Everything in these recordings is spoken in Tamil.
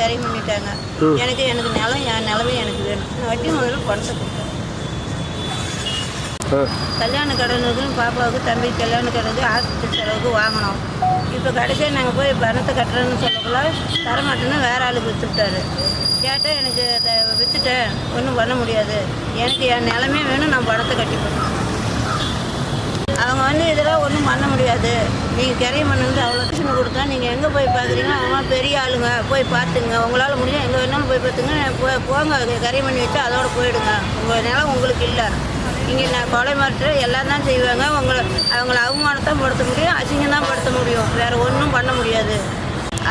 இது சரி பண்ணிட்டாங்க எனக்கு எனக்கு நிலம் என் நிலமே எனக்கு வேணும். வட்டி முதல்ல பணத்தை கொடுத்தேன். கல்யாண கடனுக்கும் பாப்பாவுக்கு தம்பி கல்யாண கடனுக்கு ஆஸ்பத்திரி செலவுக்கு வாங்கினோம். இப்போ கடைசியாக நாங்கள் போய் பணத்தை கட்டுறோன்னு சொல்லக்குள்ள தரமாட்டேன்னு வேற ஆளுக்கு விற்றுட்டாரு கேட்டால் எனக்கு விற்றுட்டேன் ஒன்றும் பண்ண முடியாது. எனக்கு என் நிலமே வேணும் நான் பணத்தை கட்டி போட்டேன் அவங்க பண்ண முடியாது. நீங்கள் கிரைய வந்து அவ்வளோ டியூஷன் கொடுத்தா நீங்கள் எங்கே போய் பார்க்குறீங்க அவங்க பெரிய ஆளுங்க. போய் பார்த்துங்க உங்களால் முடியும் எங்கே வேணாலும் போய் பார்த்துங்க போ போங்க. கரை பண்ணி வச்சு அதோடு போயிடுங்க. உங்கள் நிலம் உங்களுக்கு இல்லை. இங்கே நான் கொலை மாற்ற எல்லாம் தான் செய்வாங்க. உங்களை அவங்கள அவமானத்தான் படுத்த முடியும் அசிங்கம் தான் படுத்த முடியும். வேறு ஒன்றும் பண்ண முடியாது.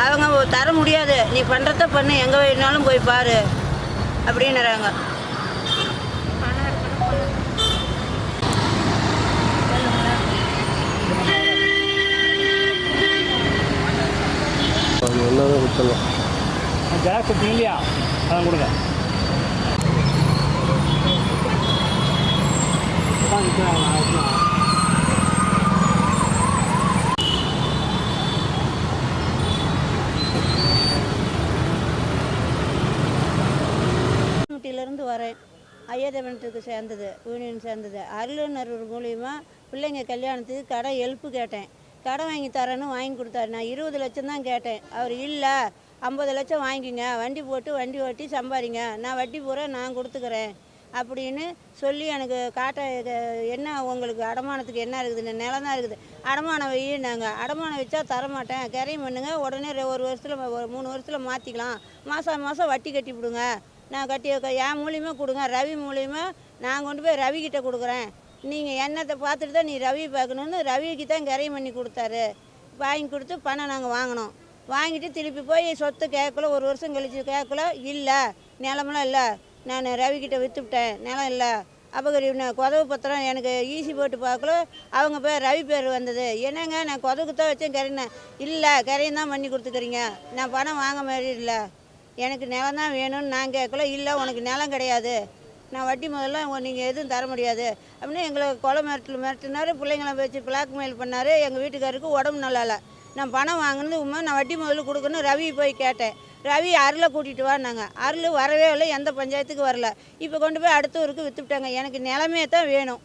அவங்க தர முடியாது. நீ பண்ணுறத பண்ணு. எங்கே வேணாலும் போய் பாரு. அப்படின்னுறாங்க. கொடுத்துடலாம் ஜெராக்ஸ் கொடுத்தீங்க இல்லையா? அதான் கொடுங்க. ஊட்டியிலேருந்து வரேன் ஐயாதேவனத்துக்கு சேர்ந்தது யூனியன் சேர்ந்தது. அருளுநர் மூலியமா பிள்ளைங்க கல்யாணத்துக்கு கடை ஹெல்ப்பு கேட்டேன். கடை வாங்கி தரேன்னு வாங்கி கொடுத்தாரு. நான் இருபது லட்சம் தான் கேட்டேன். அவர் இல்லை ஐம்பது லட்சம் வாங்கிங்க வண்டி போட்டு வண்டி ஓட்டி சம்பாதிங்க நான் வட்டி பூரா நான் கொடுத்துக்கிறேன். அப்படின்னு சொல்லி எனக்கு காட்ட என்ன உங்களுக்கு அடமானத்துக்கு என்ன இருக்குது? நிலம் தான் இருக்குது. அடமானம் வையினாங்க அடமானம் வச்சா தரமாட்டேன். கரையும் பண்ணுங்க. உடனே ரெ- ஒரு வருஷத்தில் ஒரு மூணு வருஷத்தில் மாற்றிக்கலாம் மாதம் மாதம் வட்டி கட்டி விடுங்க நான் கட்டி என் மூலியமாக கொடுங்க. ரவி மூலியமாக நான் கொண்டு போய் ரவி கொடுக்குறேன். நீங்கள் என்னத்தை பார்த்துட்டு தான் நீ ரவி பார்க்கணுன்னு ரவிக்கு தான் கரையும் பண்ணி கொடுத்தாரு. வாங்கி கொடுத்து பணம் நாங்கள் வாங்கினோம். வாங்கிட்டு திருப்பி போய் சொத்து கேட்கல ஒரு வருஷம் கழிச்சு கேட்கல இல்லை நிலமெல்லாம் இல்லை. நான் ரவிக்கிட்ட விற்றுவிட்டேன் நிலம் இல்லை. அபகரி கொதவு பத்திரம் எனக்கு ஈசி போட்டு பார்க்கல அவங்க பேர் ரவி பேர் வந்தது. என்னங்க நான் கொதவுக்கு தான் வச்சேன் கரையினேன் இல்லை கரையும் தான் பண்ணி கொடுத்துக்கிறீங்க. நான் பணம் வாங்க மாதிரி இல்லை. எனக்கு நிலம் தான் வேணும்னு நான் கேட்கல இல்லை உனக்கு நிலம் கிடையாது. நான் வட்டி முதல்ல நீங்கள் எதுவும் தர முடியாது. அப்படின்னு எங்களை கொலை மிரட்டல் மிரட்டினார். பிள்ளைங்களை வச்சு பிளாக்மெயில் பண்ணார். எங்கள் வீட்டுக்காருக்கு உடம்பு நல்லா இல்லை நான் பணம் வாங்கினது உண்மை. நான் வட்டி முதல்ல கொடுக்கணும். ரவி போய் கேட்டேன். ரவி அருளை கூட்டிகிட்டு வான்னாங்க. அருள் வரவே இல்லை. எந்த பஞ்சாயத்துக்கு வரல. இப்போ கொண்டு போய் அடுத்த ஊருக்கு விற்றுவிட்டாங்க எனக்கு நிலமே தான் வேணும்.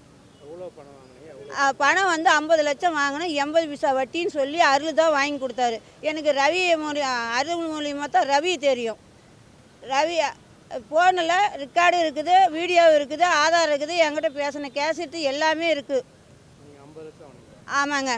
பணம் வந்து ஐம்பது லட்சம் வாங்கினேன். எண்பது பைசா வட்டின்னு சொல்லி அருள் தான் வாங்கி கொடுத்தாரு. எனக்கு ரவி மூலி அருள் மூலியமாக தான் ரவி தெரியும். ரவி ஃபோனில் ரெக்கார்டு இருக்குது வீடியோ இருக்குது ஆதார் இருக்குது என்கிட்ட பேசின கேசட்டு எல்லாமே இருக்குது ஆமாங்க.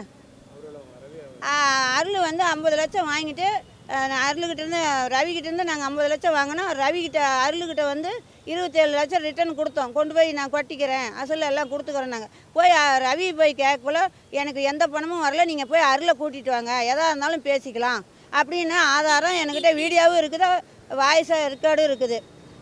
அருள் வந்து ஐம்பது லட்சம் வாங்கிட்டு அஹ், அருள்கிட்டேருந்து ரவிக்கிட்டேருந்து நாங்கள் ஐம்பது லட்சம் வாங்கினோம். ரவிக்கிட்ட அருள்கிட்ட வந்து இருபத்தேழு லட்சம் ரிட்டர்ன் கொடுத்தோம். கொண்டு போய் நான் கொட்டிக்கிறேன். அசல் எல்லாம் கொடுத்துக்கிறேன் நாங்கள் போய் ரவி போய் கேட்கக்குள்ள எனக்கு எந்த பணமும் வரல. நீங்கள் போய் அருளை கூட்டிகிட்டு வாங்க. எதாக இருந்தாலும் பேசிக்கலாம். அப்படின்னு ஆதாரம் என்கிட்ட வீடியோவும் இருக்குது வாய்ஸாக ரெக்கார்டும் இருக்குது.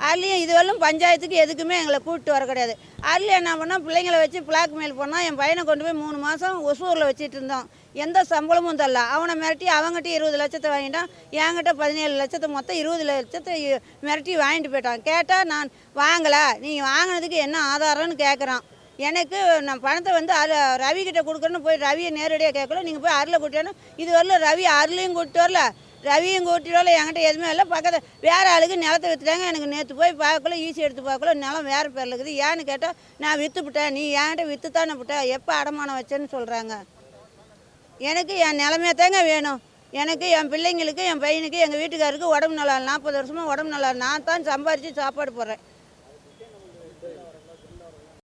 அதுலேயும் இதுவரையும் பஞ்சாயத்துக்கு எதுக்குமே எங்களை கூப்பிட்டு வர கிடையாது. அதுலேயும் என்ன பண்ணால் பிள்ளைங்களை வச்சு பிளாக்மெயில் போனால் என் பையனை கொண்டு போய் மூணு மாதம் ஒசூரில் வச்சுட்டு இருந்தோம். எந்த சம்பளமும் தரல. அவனை மிரட்டி அவங்ககிட்ட இருபது லட்சத்தை வாங்கிட்டான். என்கிட்ட பதினேழு லட்சத்தை மொத்தம் இருபது லட்சத்தை மிரட்டி வாங்கிட்டு போயிட்டான். கேட்டால் நான் வாங்கலை. நீங்கள் வாங்கினதுக்கு என்ன ஆதாரம்னு கேட்குறான் எனக்கு நான் பணத்தை வந்து அரு ரவி கொடுக்குறேன்னு போய் ரவியை நேரடியாக கேட்கல. நீங்கள் போய் அருளை கூட்டணும் இது வரல ரவி அருளையும் கூப்பிட்டு வரல. ரவி எங்கள் வரல என்கிட்ட எதுவுமே இல்லை. பக்கத்தில் வேறு ஆளுக்கு நிலத்தை விற்றுட்டாங்க எனக்கு நேற்று போய் பார்க்கல ஈஸி எடுத்து பார்க்கல நிலம் வேறு பேரில் இருக்குது. ஏன்னு கேட்டால் நான் விற்றுப்பிட்டேன் நீ என்கிட்ட விற்று தானே விட்ட எப்போ அடமானம் வச்சேன்னு சொல்கிறாங்க எனக்கு என் நிலமே தாங்க வேணும். எனக்கு என் பிள்ளைங்களுக்கு என் பையனுக்கு எங்கள் வீட்டுக்காருக்கு உடம்பு நல்லா நாற்பது வருஷமாக உடம்பு நல்லா நான் தான் சம்பாரித்து சாப்பாடு போடுறேன்.